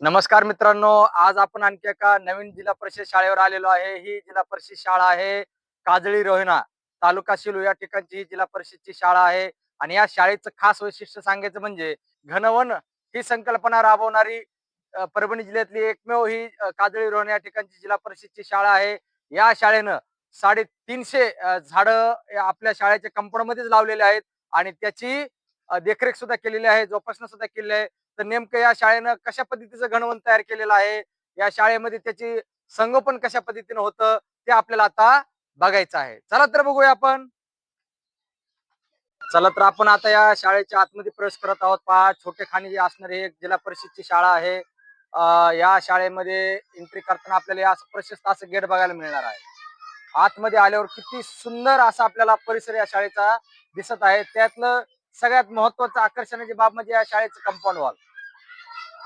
नमस्कार मित्रांनो आज आपण आणखी एका नवीन जिल्हा परिषद शाळेवर आलेलो आहे. ही जिल्हा परिषद शाळा आहे काजळी रोहिणा तालुका शिलू या ठिकाणची ही जिल्हा परिषदची शाळा आहे. आणि या शाळेचं खास वैशिष्ट्य सांगायचं म्हणजे घनवन ही संकल्पना राबवणारी परभणी जिल्ह्यातली एकमेव ही काजळी रोहिणा या ठिकाणची जिल्हा परिषदची शाळा आहे. या शाळेनं साडेतीनशे झाड आपल्या शाळेच्या कंपाऊंड मध्येच लावलेले आहेत. आणि त्याची देखरेख सुद्धा केलेली आहे जोपासना सुद्धा केलेली आहे. तर नेमकं या शाळेनं कशा पद्धतीचं घणवण तयार केलेलं आहे? या शाळेमध्ये त्याची संगोपन कशा पद्धतीनं होतं? ते आपल्याला आता बघायचं आहे. चला तर बघूया आपण. चला तर आपण आता या शाळेच्या आतमध्ये प्रवेश करत आहोत. पहा छोटे खाणी असणारी एक जिल्हा परिषदची शाळा आहे. या शाळेमध्ये एंट्री करताना आपल्याला असं प्रशस्त असं गेट बघायला मिळणार आहे. आतमध्ये आल्यावर किती सुंदर असा आपल्याला परिसर या शाळेचा दिसत आहे. त्यातलं सगळ्यात महत्वाचं आकर्षणाची बाब म्हणजे या शाळेचं कंपाऊंड वॉल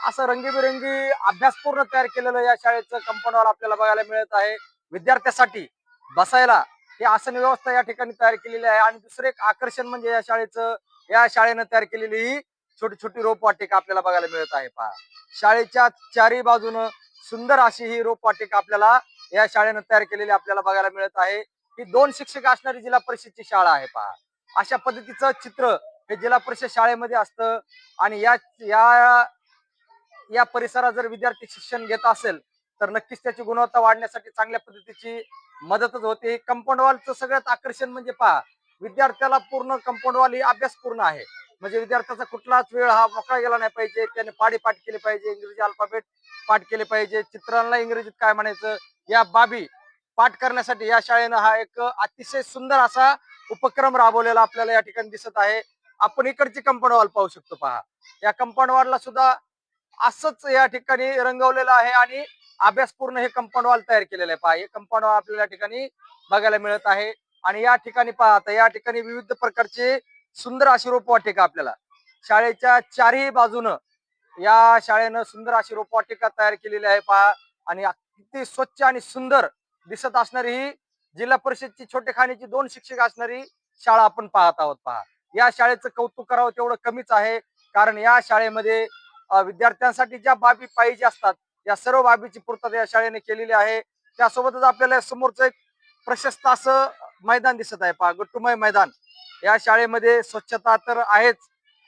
असं रंगीबेरंगी अभ्यासपूर्ण तयार केलेलं या शाळेचं कंपाऊंड आपल्याला बघायला मिळत आहे. विद्यार्थ्यासाठी बसायला ही आसन व्यवस्था या ठिकाणी तयार केलेली आहे. आणि दुसरं एक आकर्षण म्हणजे या शाळेचं या शाळेनं तयार केलेली ही छोटी छोटी रोपवाटिका आपल्याला बघायला मिळत आहे पहा. शाळेच्या चारी बाजूनं सुंदर अशी ही रोपवाटिका आपल्याला या शाळेनं तयार केलेली आपल्याला बघायला मिळत आहे. ही दोन शिक्षक असणारी जिल्हा परिषदची शाळा आहे पहा. अशा पद्धतीचं चित्र हे जिल्हा परिषद शाळेमध्ये असतं. आणि या या या परिसरात जर विद्यार्थी शिक्षण घेत असेल तर नक्कीच त्याची गुणवत्ता वाढण्यासाठी चांगल्या पद्धतीची मदतच होते. कंपाऊंड वॉलचं सगळ्यात आकर्षण म्हणजे पहा विद्यार्थ्याला पूर्ण कंपाऊंड वॉल ही अभ्यास पूर्ण आहे. म्हणजे विद्यार्थ्याचा कुठलाच वेळ हा मोकळा गेला नाही पाहिजे त्याने पाडी पाठ केले पाहिजे इंग्रजी अल्फाबेट पाठ केले पाहिजे चित्रांना इंग्रजीत काय म्हणायचं या बाबी पाठ करण्यासाठी या शाळेनं हा एक अतिशय सुंदर असा उपक्रम राबवलेला आपल्याला या ठिकाणी दिसत आहे. आपण इकडची कंपाऊंड वॉल पाहू शकतो पहा. या कंपाऊंड वॉलला सुद्धा असंच या ठिकाणी रंगवलेलं आहे आणि अभ्यासपूर्ण हे कंपाऊंड वॉल तयार केलेलं आहे. पहा हे कंपाऊंड वॉल आपल्याला या ठिकाणी बघायला मिळत आहे. आणि या ठिकाणी पहा आता या ठिकाणी विविध प्रकारचे सुंदर अशी रोपवाटिका आपल्याला. शाळेच्या चारही बाजूनं या शाळेनं सुंदर अशी रोपवाटिका तयार केलेली आहे पहा. आणि किती स्वच्छ आणि सुंदर दिसत असणारी ही जिल्हा परिषदची छोटे खाण्याची दोन शिक्षक असणारी शाळा आपण पाहत आहोत पहा. या शाळेचं कौतुक करावं तेवढं कमीच आहे कारण या शाळेमध्ये विद्यार्थ्यांसाठी ज्या बाबी पाहिजे असतात या सर्व बाबीची पूर्तता या शाळेने केलेली आहे. त्यासोबतच आपल्याला समोरचं एक प्रशस्त असं मैदान दिसत आहे. पहा गट्टुमय मैदान. या शाळेमध्ये स्वच्छता तर आहेच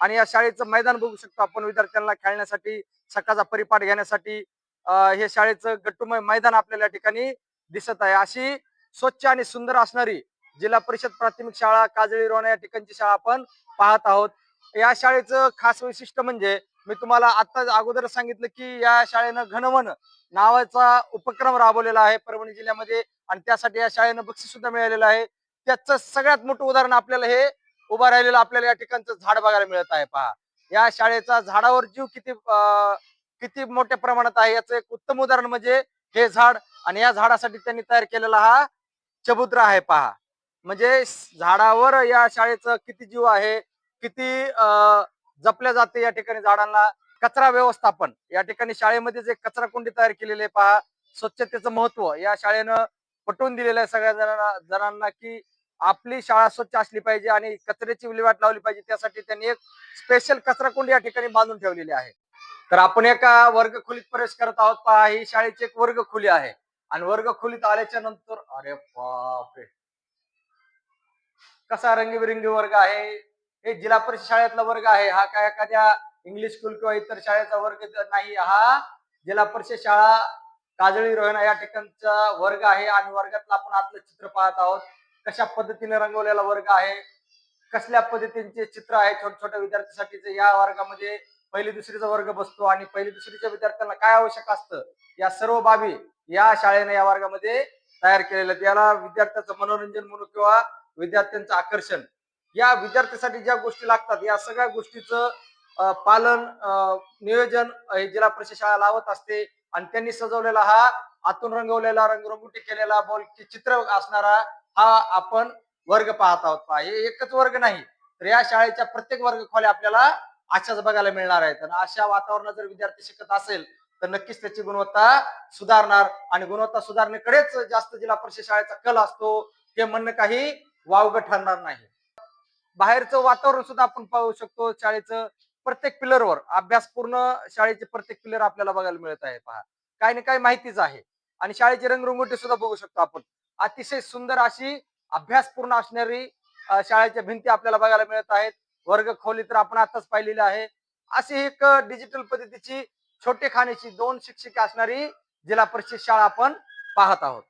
आणि या शाळेचं मैदान बघू शकतो आपण विद्यार्थ्यांना खेळण्यासाठी सकाळचा परिपाठ घेण्यासाठी. हे शाळेचं गट्टुमय मैदान आपल्याला या ठिकाणी दिसत आहे. अशी स्वच्छ आणि सुंदर असणारी जिल्हा परिषद प्राथमिक शाळा काजळी रोणा या ठिकाणची शाळा आपण पाहत आहोत. या शाळेचं खास वैशिष्ट्य म्हणजे मी तुम्हाला आता अगोदर सांगितलं की या शाळेनं घनवन नावाचा उपक्रम राबवलेला आहे परभणी जिल्ह्यामध्ये आणि त्यासाठी या शाळेनं बक्षीस सुद्धा मिळालेलं आहे. त्याचं सगळ्यात मोठं उदाहरण आपल्याला हे उभं राहिलेलं आपल्याला या ठिकाणचं झाड बघायला मिळत आहे. पहा. या शाळेचा झाडावर जीव किती अं, किती मोठ्या प्रमाणात आहे याचं एक उत्तम उदाहरण म्हणजे हे झाड आणि या झाडासाठी त्यांनी तयार केलेला हा चबुत्रा आहे. पहा. म्हणजे झाडावर या शाळेचं किती जीव आहे किती अं, जपल्या जाते या ठिकाणी झाडांना. कचरा व्यवस्थापन. या ठिकाणी शाळेमध्ये जे कचरा कुंडी तयार केलेली आहे पहा. स्वच्छतेचं महत्त्व. या शाळेनं पटवून दिलेलं आहे सगळ्या जणांना जणांना की आपली शाळा स्वच्छ असली पाहिजे आणि कचऱ्याची विल्हेवाट लावली पाहिजे. त्यासाठी त्यांनी एक स्पेशल कचरा कुंडी या ठिकाणी बांधून ठेवलेली आहे. तर आपण एका वर्ग खोलीत प्रवेश करत आहोत पहा. ही शाळेची एक वर्ग खोली आहे. आणि वर्ग खोलीत आल्याच्यानंतर अरे बापरे! कसा रंगीबिरंगी वर्ग आहे. हे जिल्हा परिषद शाळेतला वर्ग आहे. हा काय एखाद्या इंग्लिश स्कूल किंवा इतर शाळेचा वर्ग नाही हा जिल्हा परिषद शाळा काजळी रोहिणा या ठिकाणचा वर्ग आहे आणि वर्गातला आपण आपलं चित्र पाहत आहोत. कशा पद्धतीने रंगवलेला वर्ग आहे? कसल्या पद्धतींचे चित्र आहे? छोट्या छोट्या विद्यार्थ्यांसाठीचे या वर्गामध्ये पहिली दुसरीचा वर्ग बसतो आणि पहिली दुसरीच्या विद्यार्थ्यांना काय आवश्यक असतं? या सर्व बाबी या शाळेने या वर्गामध्ये तयार केलेल्या याला विद्यार्थ्याचं मनोरंजन म्हणून किंवा विद्यार्थ्यांचं आकर्षण. या विद्यार्थ्यासाठी ज्या गोष्टी लागतात या सगळ्या गोष्टीचं पालन नियोजन हे जिल्हा परिषद शाळा लावत असते. आणि त्यांनी सजवलेला हा आतून रंगवलेला रंगरंगोटी केलेला बॉल चित्र असणारा हा आपण वर्ग पाहत आहोत. पहा हे एकच वर्ग नाही तर या शाळेच्या प्रत्येक वर्ग खोल्या आपल्याला अशाच बघायला मिळणार आहेत. आणि अशा वातावरणात जर विद्यार्थी शिकत असेल तर नक्कीच त्याची गुणवत्ता सुधारणार. आणि गुणवत्ता सुधारणेकडेच जास्त जिल्हा परिषद शाळेचा कल असतो हे म्हणणं काही वावग ठरणार नाही. बाहेरचं वातावरण सुद्धा आपण पाहू शकतो शाळेचं प्रत्येक पिलरवर. अभ्यासपूर्ण शाळेचे प्रत्येक पिलर आपल्याला बघायला मिळत आहे पहा. काही ना काही माहितीच आहे. आणि शाळेची रंगरंगोटी सुद्धा बघू शकतो आपण. अतिशय सुंदर अशी अभ्यासपूर्ण असणारी शाळेच्या भिंती आपल्याला बघायला मिळत आहेत. वर्ग खोली तर आपण आताच पाहिलेली आहे. अशी एक डिजिटल पद्धतीची छोटे खाण्याची दोन शिक्षिका असणारी जिल्हा परिषद शाळा आपण पाहत आहोत.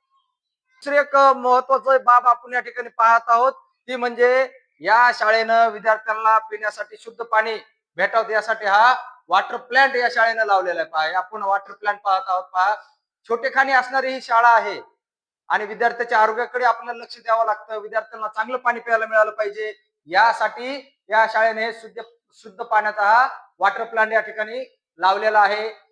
दुसरी एक महत्वाचं बाब आपण या ठिकाणी पाहत आहोत ती म्हणजे या शाळेनं विद्यार्थ्यांना पिण्यासाठी शुद्ध पाणी भेटावं यासाठी हा वॉटर प्लांट या शाळेनं लावलेला आहे. पहा आपण वॉटर प्लांट पाहत आहोत पहा. छोटे खाणी असणारी ही शाळा आहे. आणि विद्यार्थ्याच्या आरोग्याकडे आपल्याला लक्ष द्यावं लागतं. विद्यार्थ्यांना चांगलं पाणी प्यायला मिळालं पाहिजे. यासाठी या शाळेने शुद्ध शुद्ध पाण्याचा हा वॉटर प्लांट या ठिकाणी लावलेला आहे.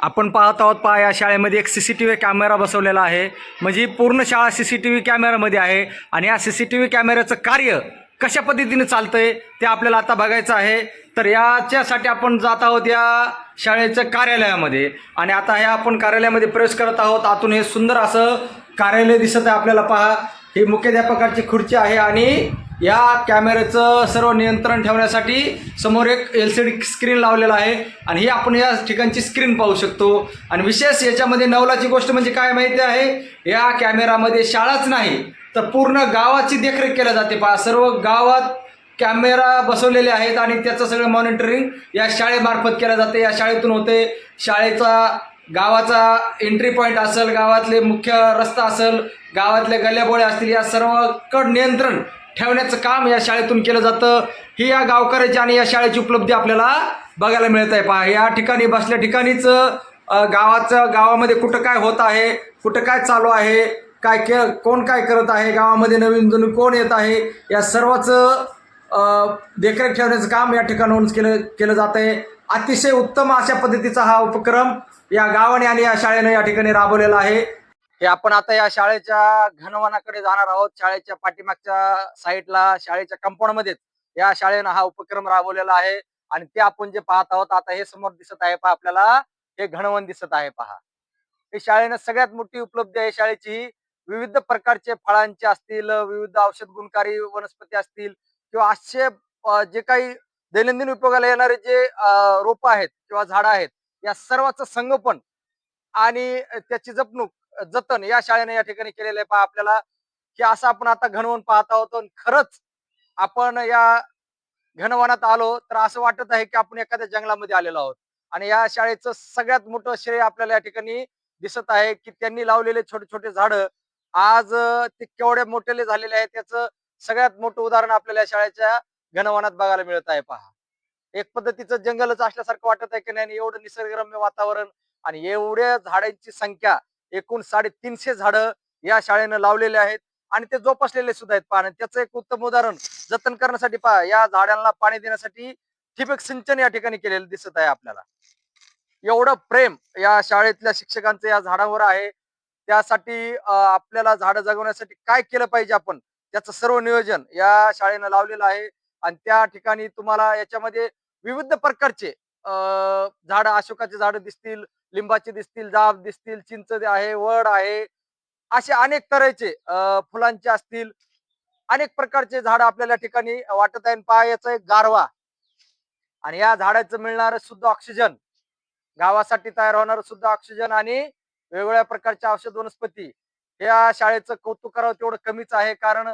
आपण पाहत आहोत पहा या शाळेमध्ये एक C C T V camera बसवलेला आहे. म्हणजे ही पूर्ण शाळा सी सी टी व्ही कॅमेरामध्ये आहे. आणि या सी सी टी व्ही कॅमेऱ्याचं कार्य कशा पद्धतीने आहे ते आपल्याला आता बघायचं आहे. तर याच्यासाठी आपण जात आहोत या शाळेच्या कार्यालयामध्ये. आणि आता हे आपण कार्यालयामध्ये प्रवेश करत आहोत. आतून हे सुंदर असं कार्यालय दिसत आहे आपल्याला पहा. ही मुख्याध्यापकाची खुर्ची आहे आणि या कॅमेऱ्याचं सर्व नियंत्रण ठेवण्यासाठी समोर एक एल सी डी स्क्रीन लावलेला आहे. आणि ही आपण या ठिकाणची स्क्रीन पाहू शकतो. आणि विशेष याच्यामध्ये नवलाची गोष्ट म्हणजे काय माहिती आहे? या कॅमेरामध्ये शाळाच नाही तर पूर्ण गावाची देखरेख केल्या जाते. पहा सर्व गावात कॅमेरा बसवलेले आहेत आणि त्याचं सगळं मॉनिटरिंग या शाळेमार्फत केलं जाते. या शाळेतून होते. शाळेचा गावाचा एंट्री पॉईंट असेल गावातले मुख्य रस्ता असेल गावातले गल्याबोळ्या असतील या सर्व कड नियंत्रण ठेवण्याचं काम या शाळेतून केलं जातं. ही या गावकऱ्याची आणि या शाळेची उपलब्धी आपल्याला बघायला मिळत आहे. पहा या ठिकाणी बसल्या ठिकाणीच गावाचं गावामध्ये कुठं काय होत आहे कुठं काय चालू आहे काय के कोण काय करत आहे गावामध्ये नवीन जुनी कोण येत आहे या सर्वाचं देखरेख ठेवण्याचं काम या ठिकाणाहून केलं केलं जात आहे. अतिशय उत्तम अशा पद्धतीचा हा उपक्रम या गावाने आणि या शाळेने या ठिकाणी राबवलेला आहे. हे आपण आता या शाळेच्या घनवनाकडे जाणार आहोत. शाळेच्या पाठीमागच्या साईडला शाळेच्या कंपाऊंडमध्ये या शाळेनं हा उपक्रम राबवलेला आहे. आणि ते आपण जे पाहत आहोत आता हे समोर दिसत आहे पहा आपल्याला हे घनवन दिसत आहे पहा. हे शाळेनं सगळ्यात मोठी उपलब्धी आहे शाळेची. विविध प्रकारचे फळांचे असतील विविध औषध गुणकारी वनस्पती असतील किंवा असे जे काही दैनंदिन उपयोगाला येणारे जे रोप आहेत किंवा झाडं आहेत या सर्वांचं संगोपन आणि त्याची जपणूक जतन या शाळेने या ठिकाणी केलेलं आहे. पहा आपल्याला की असं आपण आता घनवन पाहत आहोत आणि खरंच आपण या घनवनात आलो तर असं वाटत आहे की आपण एखाद्या जंगलामध्ये आलेलो आहोत. आणि या शाळेचं सगळ्यात मोठं श्रेय आपल्याला या ठिकाणी दिसत आहे की त्यांनी लावलेले छोटे छोटे झाडं आज ते केवढे मोठेले झालेले आहेत त्याचं सगळ्यात मोठं उदाहरण आपल्याला या शाळेच्या घनवनात बघायला मिळत आहे. पहा एक पद्धतीचं जंगलच असल्यासारखं वाटत आहे की नाही एवढं निसर्गरम्य वातावरण आणि एवढ्या झाडांची संख्या एकूण साडेतीनशे झाडं या शाळेनं लावलेले आहेत. आणि ते जोपासलेले सुद्धा आहेत पाणी त्याचं एक उत्तम उदाहरण जतन करण्यासाठी पहा. या झाडांना पाणी देण्यासाठी ठिबक सिंचन या ठिकाणी केलेलं दिसत आहे आपल्याला. एवढं प्रेम या शाळेतल्या शिक्षकांचं या झाडावर आहे. त्यासाठी आपल्याला झाडं जगवण्यासाठी काय केलं पाहिजे आपण? त्याचं सर्व नियोजन या शाळेनं लावलेलं आहे. आणि त्या ठिकाणी तुम्हाला याच्यामध्ये विविध प्रकारचे अं, झाडं अशोकाचे झाडं दिसतील लिंबाचे दिसतील जाब दिसतील चिंच आहे वड आहे असे अनेक तऱ्हेचे फुलांचे असतील. अनेक प्रकारचे झाड आपल्याला ठिकाणी वाटत आहे पाहायचा एक गारवा. आणि या झाडाचं मिळणार शुद्ध ऑक्सिजन गावासाठी तयार होणार शुद्ध ऑक्सिजन आणि वेगवेगळ्या प्रकारच्या औषध वनस्पती. या शाळेचं कौतुक करावं तेवढं कमीच आहे. कारण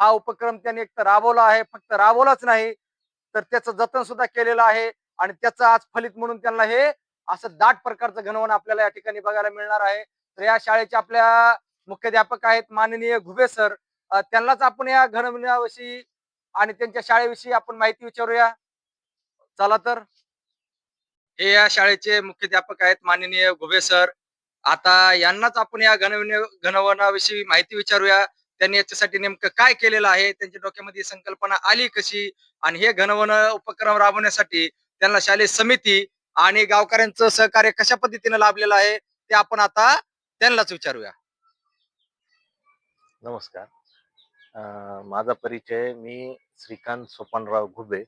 हा उपक्रम त्यांनी एक तर राबवला आहे. फक्त राबवलाच नाही तर त्याचं जतन सुद्धा केलेलं आहे. आणि त्याचं आज फलित म्हणून त्यांना हे असं दाट प्रकारचं घनवन आपल्याला या ठिकाणी बघायला मिळणार आहे. तर या शाळेचे आपल्या मुख्याध्यापक आहेत माननीय घुबे सर. त्यांनाच आपण या घनवनाविषयी आणि त्यांच्या शाळेविषयी आपण माहिती विचारूया. चला तर. हे या शाळेचे मुख्याध्यापक आहेत माननीय घुबे सर. आता यांनाच आपण या घनविन घनवनाविषयी माहिती विचारूया. त्यांनी याच्यासाठी नेमकं काय केलेलं आहे? त्यांच्या डोक्यामध्ये संकल्पना आली कशी? आणि हे घनवन उपक्रम राबवण्यासाठी त्यांना शालेय समिती आणि गावकऱ्यांचं सहकार्य कशा पद्धतीने लाभलेलं आहे ते आपण आता त्यांनाच विचारूया. नमस्कार. अं, माझा परिचय मी श्रीकांत सोपानराव घुबे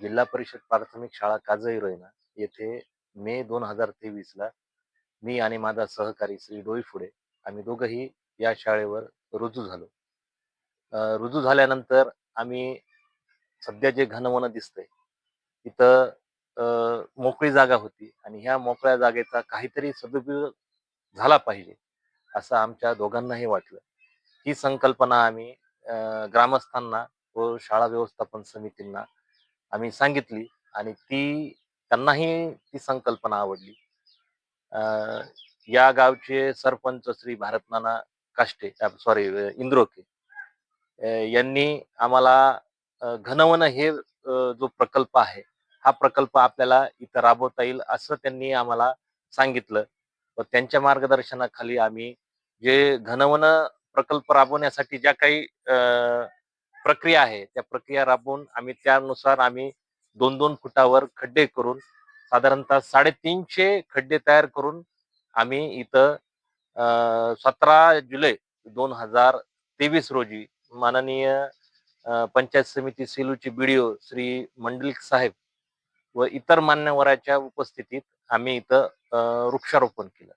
जिल्हा परिषद प्राथमिक शाळा काजई रोहिना येथे मे दोन हजार तेवीस ला मी आणि माझा सहकारी श्री डोईफुडे आम्ही दोघंही या शाळेवर रुजू झालो. रुजू झाल्यानंतर आम्ही सध्या जे घनवन दिसतंय इथं मोकळी जागा होती आणि ह्या मोकळ्या जागेचा काहीतरी सदुपयोग झाला पाहिजे असं आमच्या दोघांनाही वाटलं. ही संकल्पना आम्ही अं, ग्रामस्थांना व शाळा व्यवस्थापन समितींना आम्ही सांगितली आणि ती त्यांनाही ती संकल्पना आवडली. या गावचे सरपंच श्री भारतनाना काष्टे सॉरी इंद्रोके यांनी आम्हाला घनवन हे जो प्रकल्प आहे हा प्रकल्प आपल्याला इथं राबवता येईल असं त्यांनी आम्हाला सांगितलं. व त्यांच्या मार्गदर्शनाखाली आम्ही जे घनवन प्रकल्प राबवण्यासाठी ज्या काही प्रक्रिया आहे त्या प्रक्रिया राबवून आम्ही त्यानुसार आम्ही दोन दोन फुटावर खड्डे करून साधारणतः साडेतीनशे खड्डे तयार करून आम्ही इथं सतरा जुलै दोन हजार तेवीस रोजी माननीय पंचायत समिती सेलूचे बीडीओ श्री मंडलिक साहेब व इतर मान्यवराच्या उपस्थितीत आम्ही इथं अं, वृक्षारोपण केलं.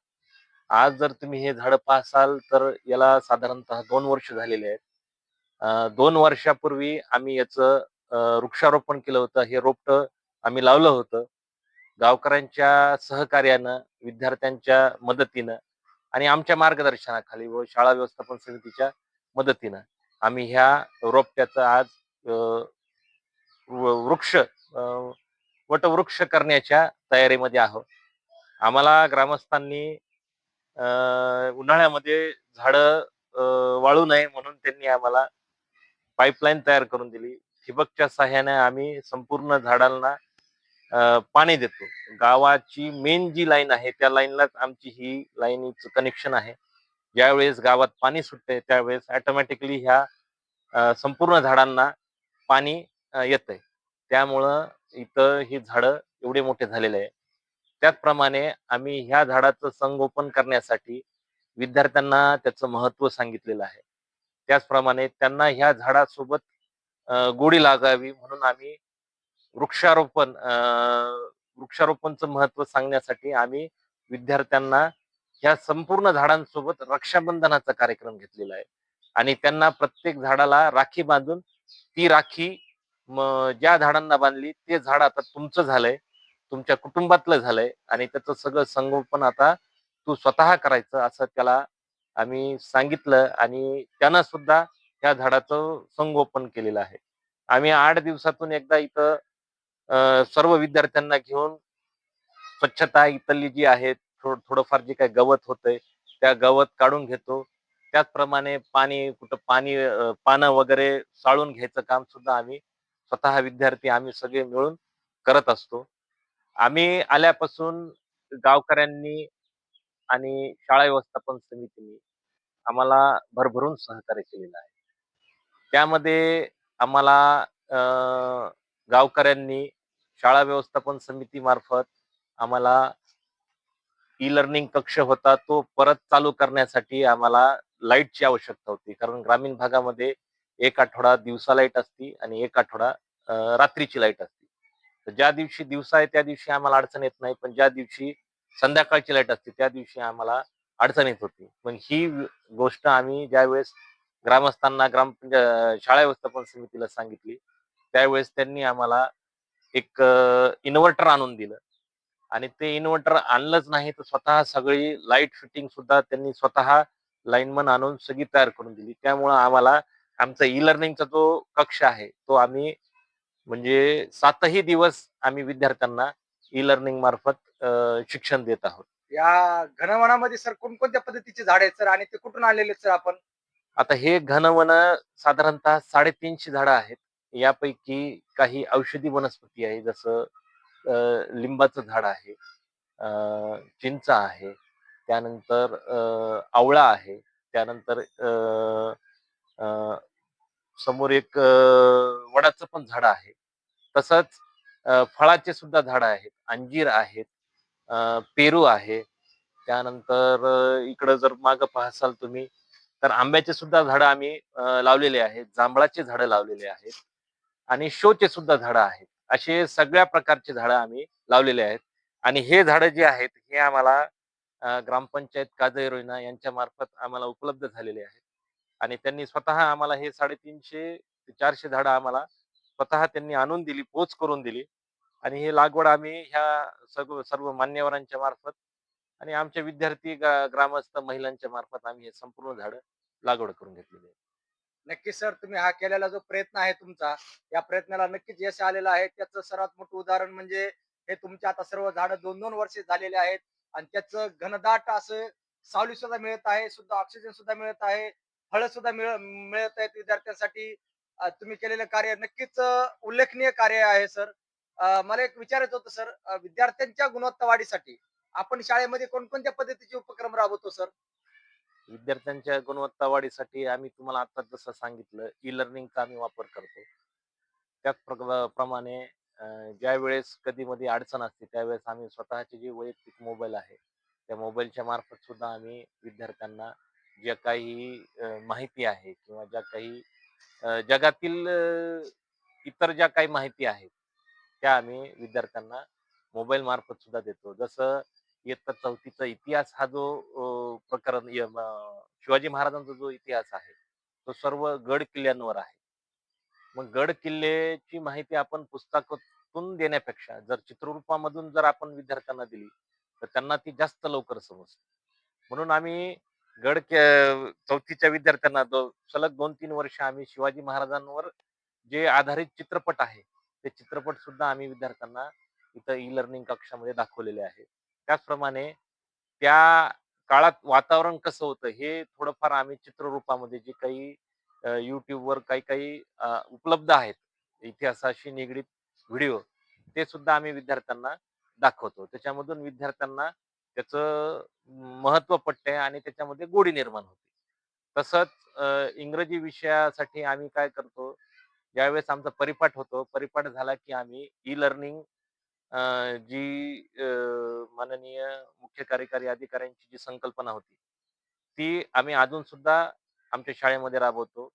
आज जर तुम्ही हे झाड पाहसाल तर याला साधारणतः दोन वर्ष झालेले आहेत. दोन वर्षापूर्वी आम्ही याचं वृक्षारोपण केलं होतं. हे रोपट आम्ही लावलं होतं. गावकऱ्यांच्या सहकार्यानं विद्यार्थ्यांच्या मदतीनं आणि आमच्या मार्गदर्शनाखाली व शाळा व्यवस्थापन समितीच्या मदतीनं आम्ही ह्या रोपट्याचं आज वृक्ष अं, वटवृक्ष करण्याच्या तयारीमध्ये आहोत. आम्हाला ग्रामस्थांनी उन्हाळ्यामध्ये झाडं वाळू नये म्हणून त्यांनी आम्हाला पाईपलाईन तयार करून दिली. ठिबकच्या सहाय्याने आम्ही संपूर्ण झाडांना पाणी देतो. गावाची मेन जी लाईन आहे त्या लाईनलाच आमची ही लाईनचं कनेक्शन आहे. ज्यावेळेस गावात पाणी सुटते त्यावेळेस ऑटोमॅटिकली ह्या संपूर्ण झाडांना पाणी येत आहे त्यामुळं इथं ही झाडं एवढे मोठे झालेले आहे त्याचप्रमाणे आम्ही ह्या झाडाचं संगोपन करण्यासाठी विद्यार्थ्यांना त्याचं महत्त्व सांगितलेलं आहे. त्याचप्रमाणे त्यांना ह्या झाडासोबत गोडी लागावी म्हणून आम्ही वृक्षारोपण अं, वृक्षारोपणचं महत्त्व सांगण्यासाठी आम्ही विद्यार्थ्यांना ह्या संपूर्ण झाडांसोबत रक्षाबंधनाचा कार्यक्रम घेतलेला आहे. आणि त्यांना प्रत्येक झाडाला राखी बांधून ती राखी मग ज्या झाडांना बांधली ते झाड आता तुमचं झालंय तुमच्या कुटुंबातलं झालंय आणि त्याचं सगळं संगोपन आता तू स्वतः करायचं असं त्याला आम्ही सांगितलं आणि त्यानं सुद्धा त्या झाडाचं संगोपन केलेलं आहे. आम्ही आठ दिवसातून एकदा इथं सर्व विद्यार्थ्यांना घेऊन स्वच्छता इथली जी आहे थोडं थोडंफार जे काही गवत होतंय त्या गवत काढून घेतो. त्याचप्रमाणे पाणी कुठं पाणी पानं वगैरे साळून घ्यायचं काम सुद्धा आम्ही स्वतः विद्यार्थी आम्ही सगळे मिळून करत असतो. आम्ही आल्यापासून गावकऱ्यांनी आणि शाळा व्यवस्थापन समितीने आम्हाला भरभरून सहकार्य केलेलं आहे. त्यामध्ये आम्हाला गावकऱ्यांनी शाळा व्यवस्थापन समितीमार्फत आम्हाला ई लर्निंग कक्ष होता तो परत चालू करण्यासाठी आम्हाला लाईटची आवश्यकता होती. कारण ग्रामीण भागामध्ये एक आठवडा दिवसा लाइट असती आणि एक आठवडा रात्रीची लाइट असते. तर ज्या दिवशी दिवसा आहे त्या दिवशी आम्हाला अडचण येत नाही पण ज्या दिवशी संध्याकाळची लाइट असते त्या दिवशी आम्हाला अडचण येत होती. पण ही गोष्ट आम्ही ज्यावेळेस ग्रामस्थांना ग्राम म्हणजे, शाळा व्यवस्थापन समितीला सांगितली त्यावेळेस त्यांनी आम्हाला एक इन्व्हर्टर आणून दिलं. आणि ते इन्व्हर्टर आणलंच नाही तर स्वतः सगळी लाइट फिटिंग सुद्धा त्यांनी स्वतः लाईनमन आणून सगळी तयार करून दिली. त्यामुळं आम्हाला आमचा ई लर्निंगचा जो कक्ष आहे तो आम्ही म्हणजे सातही दिवस आम्ही विद्यार्थ्यांना ई लर्निंग मार्फत शिक्षण देत आहोत. या घनवनामध्ये सर कोणकोणत्या पद्धतीचे झाड आहेत सर? आणि ते कुठून आणलेले सर आपण? आता हे घनवन साधारणतः साडेतीनशे झाडं आहेत. यापैकी काही औषधी वनस्पती आहे जसं लिंबाचं झाड आहे चिंच आहे त्यानंतर आवळा आहे त्यानंतर समोर एक वडाचं पण झाड आहे. तसंच फळाचे सुद्धा झाड आहेत. अंजीर आहेत. पेरू आहे. त्यानंतर इकडं जर माग पाहसाल तुम्ही तर आंब्याचे सुद्धा झाडं आम्ही लावलेले आहेत. जांभळाचे झाडं लावलेले आहेत. आणि शोचे सुद्धा झाडं आहेत. असे सगळ्या प्रकारचे झाडं आम्ही लावलेले आहेत. आणि हे झाडं जे आहेत हे आम्हाला ग्रामपंचायत काजई रोहिना यांच्या मार्फत आम्हाला उपलब्ध झालेले आहेत. आणि त्यांनी स्वतः आम्हाला हे साडेतीनशे ते चारशे झाडं आम्हाला स्वतः त्यांनी आणून दिली पोच करून दिली. आणि हे लागवड आम्ही ह्या सर्व सर्व मान्यवरांच्या मार्फत आणि आमच्या विद्यार्थी ग्रामस्थ महिलांच्या मार्फत आम्ही हे संपूर्ण झाडं लागवड करून घेतलेली आहे. नक्कीच सर तुम्ही हा केलेला जो प्रयत्न आहे तुमचा या प्रयत्नाला नक्कीच यश आलेलं आहे. त्याचं सर्वात मोठं उदाहरण म्हणजे हे तुमचे आता सर्व झाडं दोन दोन वर्षे झालेले आहेत आणि त्याचं घनदाट असं सावली सुद्धा मिळत आहे सुद्धा ऑक्सिजन सुद्धा मिळत आहे. फळ सुद्धा मिळ मिळत आहेत विद्यार्थ्यांसाठी. तुम्ही केलेलं कार्य नक्कीच उल्लेखनीय कार्य आहे सर. मला एक विचारायचं होतं सर. विद्यार्थ्यांच्या गुणवत्ता वाढीसाठी आपण शाळेमध्ये कोणकोणत्या पद्धतीचे उपक्रम राबवतो सर? विद्यार्थ्यांच्या गुणवत्ता वाढीसाठी आम्ही तुम्हाला आता जसं सांगितलं ई लर्निंगचा आम्ही वापर करतो. त्याच प्रमाणे ज्या वेळेस कधी मध्ये अडचण असते त्यावेळेस आम्ही स्वतःचे जे वैयक्तिक मोबाईल आहे त्या मोबाईलच्या मार्फत सुद्धा आम्ही विद्यार्थ्यांना ज्या काही माहिती आहे किंवा ज्या काही जगातील इतर ज्या काही माहिती आहेत त्या आम्ही विद्यार्थ्यांना मोबाईल मार्फत सुद्धा देतो. जसं इयत्ता चौथीचा इतिहास हा जो अं, प्रकरण य- म- शिवाजी महाराजांचा जो इतिहास आहे तो सर्व गड किल्ल्यांवर आहे. मग गड किल्ल्याची माहिती आपण पुस्तकातून देण्यापेक्षा जर चित्ररूपामधून जर आपण विद्यार्थ्यांना दिली तर त्यांना ती जास्त लवकर समजते. म्हणून आम्ही गड के- चौथीच्या विद्यार्थ्यांना दो- सलग दोन तीन वर्ष आम्ही शिवाजी महाराजांवर जे आधारित चित्रपट आहे ते चित्रपट सुद्धा आम्ही विद्यार्थ्यांना इथं ई लर्निंग कक्षामध्ये दाखवलेले आहे. त्याचप्रमाणे त्या काळात वातावरण कसं होतं हे थोडंफार आम्ही चित्ररूपामध्ये जे काही युट्यूबवर काही काही अ, उपलब्ध आहेत इतिहासाशी निगडीत व्हिडिओ ते सुद्धा आम्ही विद्यार्थ्यांना दाखवतो. त्याच्यामधून विद्यार्थ्यांना त्याचं महत्त्व पटते आणि त्याच्यामध्ये गोडी निर्माण होते. तसंच इंग्रजी विषयासाठी आम्ही काय करतो ज्यावेळेस आमचा परिपाठ होतो परिपाठ झाला की आम्ही ई लर्निंग जी माननीय मुख्य कार्यकारी अधिकाऱ्यांची जी संकल्पना होती ती आम्ही अजून सुद्धा आमच्या शाळेमध्ये राबवतो.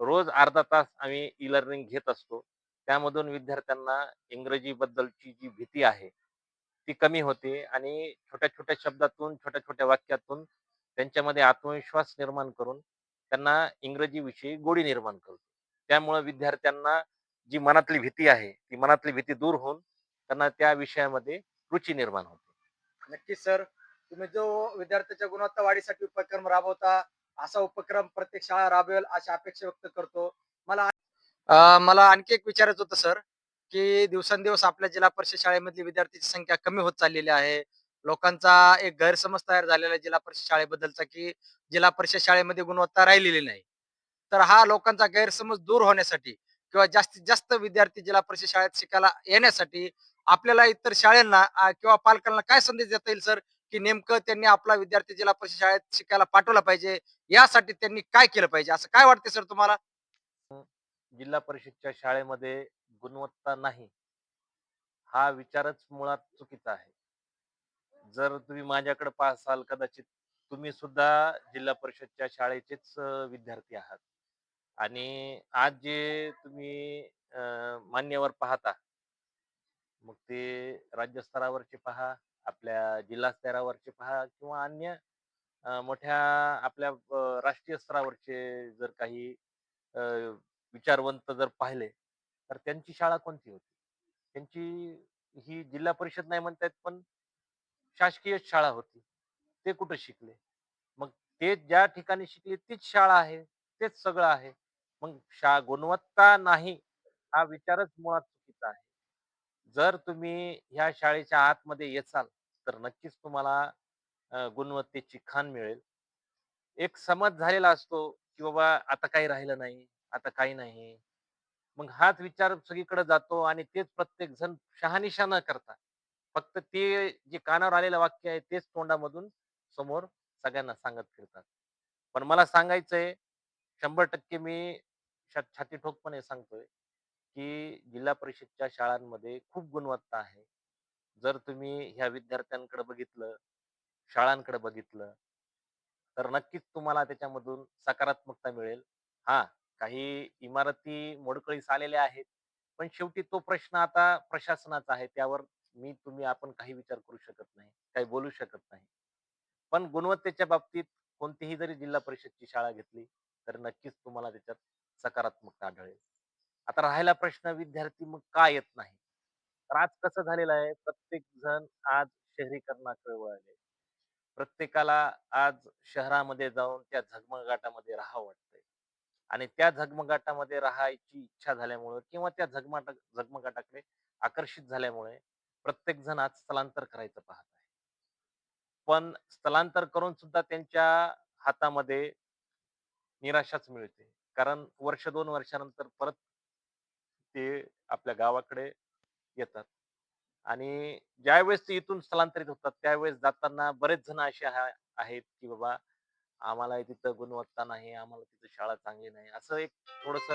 रोज अर्धा तास आम्ही ई लर्निंग घेत असतो. त्यामधून विद्यार्थ्यांना इंग्रजी बद्दलची जी भीती आहे ती कमी होते आणि छोट्या छोट्या शब्दातून छोट्या छोट्या वाक्यातून त्यांच्यामध्ये आत्मविश्वास निर्माण करून त्यांना इंग्रजी विषयी गोडी निर्माण करतो. त्यामुळे विद्यार्थ्यांना जी मनातली भीती आहे ती मनातली भीती दूर होऊन त्यांना त्या विषयामध्ये रुची निर्माण होते. नक्कीच सर. तुम्ही जो विद्यार्थ्याच्या गुणवत्ता वाढीसाठी उपक्रम राबवता असा उपक्रम प्रत्येक शाळा राबवेल अशी अपेक्षा व्यक्त करतो. मला मला आणखी एक विचारायचं होतं सर. की दिवसेंदिवस आपल्या जिल्हा परिषद शाळेमधली विद्यार्थ्यांची संख्या कमी होत चाललेली आहे. लोकांचा एक गैरसमज तयार झालेला आहे जिल्हा परिषद शाळेबद्दलचा की जिल्हा परिषद शाळेमध्ये गुणवत्ता राहिलेली नाही. तर हा लोकांचा गैरसमज दूर होण्यासाठी किंवा जास्तीत जास्त विद्यार्थी जिल्हा परिषद शाळेत शिकायला येण्यासाठी आपल्याला इतर शाळांना किंवा पालकांना काय संदेश देता येईल सर? की नेमकं त्यांनी आपला विद्यार्थी जिल्हा परिषद शाळेत शिकायला पाठवला पाहिजे. यासाठी त्यांनी काय केलं पाहिजे? असं काय वाटते सर तुम्हाला? जिल्हा परिषदच्या शाळेमध्ये गुणवत्ता नाही हा विचारच मुळात चुकीचा आहे. जर तुम्ही माझ्याकडे पाहसाल कदाचित तुम्ही सुद्धा जिल्हा परिषदच्या शाळेचेच विद्यार्थी आहात. आणि आज जे तुम्ही मान्यवर पाहता मग ते राज्यस्तरावरचे पहा आपल्या जिल्हा स्तरावरचे पहा किंवा अन्य मोठ्या आपल्या राष्ट्रीय स्तरावरचे जर काही विचारवंत जर पाहिले तर त्यांची शाळा कोणती होती? त्यांची ही जिल्हा परिषद नाही म्हणतायत पण शासकीय शाळा होती. ते कुठं शिकले? मग ते ज्या ठिकाणी शिकले तीच शाळा आहे तेच सगळं आहे. मग शा गुणवत्ता नाही हा विचारच मुळात चुकीचा आहे. जर तुम्ही ह्या शाळेच्या आतमध्ये येचाल तर नक्कीच तुम्हाला गुणवत्तेची खाण मिळेल. एक समज झालेला असतो की बाबा आता काही राहिलं नाही आता काही नाही. मग हाच विचार सगळीकडे जातो आणि तेच प्रत्येक जण शहानिशा न करता फक्त ते जे कानावर आलेलं वाक्य आहे तेच तोंडामधून समोर सगळ्यांना सांगत फिरतात. पण मला सांगायचंय शंभर टक्के मी छाती ठोकपणे सांगतोय की जिल्हा परिषदच्या शाळांमध्ये खूप गुणवत्ता आहे. जर तुम्ही ह्या विद्यार्थ्यांकडे बघितलं शाळांकडे बघितलं तर नक्कीच तुम्हाला त्याच्यामधून सकारात्मकता मिळेल. हा काही इमारती मोडकळीस आलेल्या आहेत. पण शेवटी तो प्रश्न आता प्रशासनाचा आहे. त्यावर मी तुम्ही आपण काही विचार करू शकत नाही काही बोलू शकत नाही. पण गुणवत्तेच्या बाबतीत कोणतीही जरी जिल्हा परिषदची शाळा घेतली तर नक्कीच तुम्हाला त्याच्यात सकारात्मकता आढळेल. आता राहायला प्रश्न विद्यार्थी मग का येत नाही? तर आज कसं झालेलं आहे? प्रत्येक जण आज शहरीकरणाकडे वळले. प्रत्येकाला आज शहरामध्ये जाऊन त्या झगमगाटामध्ये राहावं वाटतं. आणि त्या झगमगाटामध्ये राहायची इच्छा झाल्यामुळे किंवा त्या झगमाटा झगमगाटाकडे आकर्षित झाल्यामुळे प्रत्येक जण आज स्थलांतर करायचं पाहत आहे. पण स्थलांतर करून सुद्धा त्यांच्या हातामध्ये निराशाच मिळते. कारण वर्ष दोन वर्षानंतर परत ते आपल्या गावाकडे येतात. आणि ज्यावेळेस ते इथून स्थलांतरित होतात त्यावेळेस जाताना बरेच जण असे आहेत की बाबा आम्हाला तिथं गुणवत्ता नाही आम्हाला तिथं शाळा चांगली नाही असं एक थोडस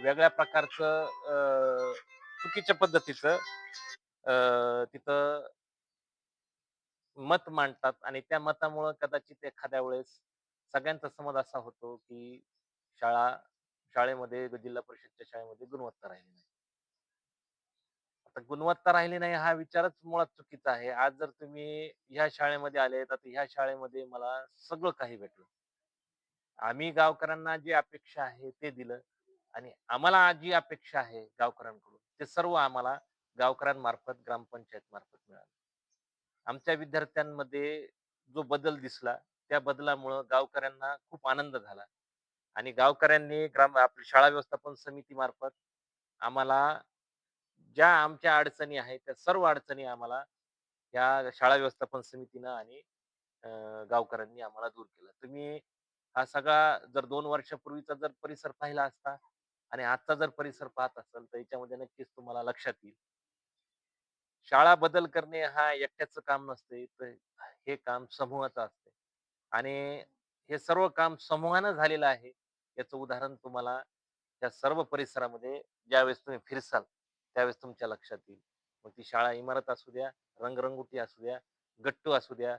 वेगळ्या प्रकारचं अं, चुकीच्या पद्धतीचं अं, तिथं मत मांडतात आणि त्या मतामुळं कदाचित एखाद्या वेळेस सगळ्यांचा समज असा होतो की शाळा शाळेमध्ये जिल्हा परिषदच्या शाळेमध्ये गुणवत्ता राहिली नाही. आता गुणवत्ता राहिली नाही हा विचारच मुळात चुकीचा आहे. आज जर तुम्ही ह्या शाळेमध्ये आले तर ह्या शाळेमध्ये मला सगळं काही भेटलं. आम्ही गावकऱ्यांना जी अपेक्षा आहे ते दिलं आणि आम्हाला जी अपेक्षा आहे गावकऱ्यांकडून ते सर्व आम्हाला गावकऱ्यांमार्फत ग्रामपंचायत मार्फत मिळालं. आमच्या विद्यार्थ्यांमध्ये जो बदल दिसला त्या बदलामुळं गावकऱ्यांना खूप आनंद झाला आणि गावकऱ्यांनी ग्राम आपली शाळा व्यवस्थापन समिती मार्फत आम्हाला ज्या आमच्या अडचणी आहेत त्या सर्व अडचणी आम्हाला या शाळा व्यवस्थापन समितीनं आणि गावकऱ्यांनी आम्हाला दूर केलं. तुम्ही हा सगळा जर दोन वर्षापूर्वीचा जर परिसर पाहिला असता आणि आजचा जर परिसर पाहत असाल तर याच्यामध्ये नक्कीच तुम्हाला लक्षात येईल. शाळा बदल करणे हा एकट्याचं काम नसते तर हे काम समूहाचं असते. आणि हे सर्व काम समूहानं झालेलं आहे. याचं उदाहरण तुम्हाला त्या सर्व परिसरामध्ये ज्यावेळेस तुम्ही फिरसाल त्यावेळेस तुमच्या लक्षात येईल. मग ती शाळा इमारत असू द्या रंगरंगोटी असू द्या गट्टू असू द्या.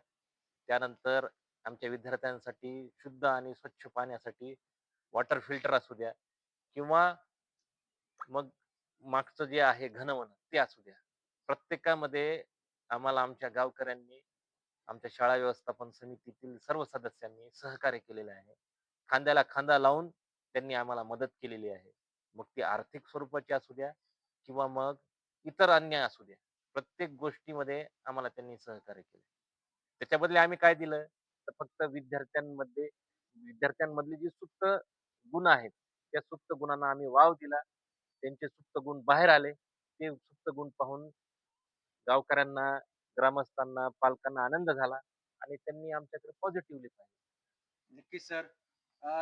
त्यानंतर आमच्या विद्यार्थ्यांसाठी शुद्ध आणि स्वच्छ पाण्यासाठी वॉटर फिल्टर असू द्या किंवा मग मागचं जे आहे घनवन ते असू द्या. प्रत्येकामध्ये आम्हाला आमच्या गावकऱ्यांनी आमच्या शाळा व्यवस्थापन समितीतील सर्व सदस्यांनी सहकार्य केलेले आहे. खांद्याला खांदा लावून त्यांनी आम्हाला मदत केलेली आहे. मग ती आर्थिक स्वरूपाची असू द्या किंवा मग इतर अन्याय असू द्या प्रत्येक गोष्टीमध्ये आम्हाला त्यांनी सहकार्य केले. त्याच्या बदले आम्ही काय दिलं? तर फक्त विद्यार्थ्यांमध्ये विद्यार्थ्यांमधले जे सुप्त गुण आहेत त्या सुप्त गुणांना आम्ही वाव दिला. त्यांचे सुप्त गुण बाहेर आले. ते सुप्त गुण पाहून गावकऱ्यांना ग्रामस्थांना पालकांना आनंद झाला आणि त्यांनी आमच्याकडे पॉझिटिव्हली पाहिजे नक्की सर.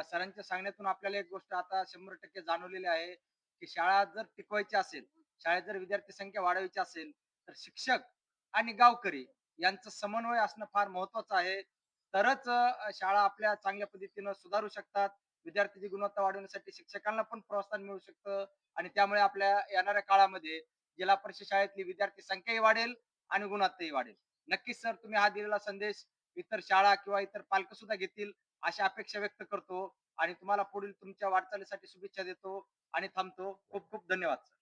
सरांच्या सांगण्यातून आपल्याला एक गोष्ट आता शंभर टक्के जाणवलेली आहे. की शाळा जर टिकवायची असेल शाळेत जर विद्यार्थी संख्या वाढवायची असेल तर शिक्षक आणि गावकरी यांचं समन्वय असणं फार महत्वाचं आहे. तरच शाळा आपल्या चांगल्या पद्धतीनं सुधारू शकतात. विद्यार्थ्याची गुणवत्ता वाढवण्यासाठी शिक्षकांना पण प्रोत्साहन मिळू शकतं आणि त्यामुळे आपल्या येणाऱ्या काळामध्ये जिल्हा परिषद शाळेतली विद्यार्थी संख्याही वाढेल आणि गुणवत्ताही वाढेल. नक्कीच सर तुम्ही हा दिलेला संदेश इतर शाळा किंवा इतर पालक सुद्धा घेतील अशा अपेक्षा व्यक्त करतो आणि तुम्हाला पुढील तुमच्या वाटचालीसाठी शुभेच्छा देतो. आणि थांबतो. खूप खूप धन्यवाद सर.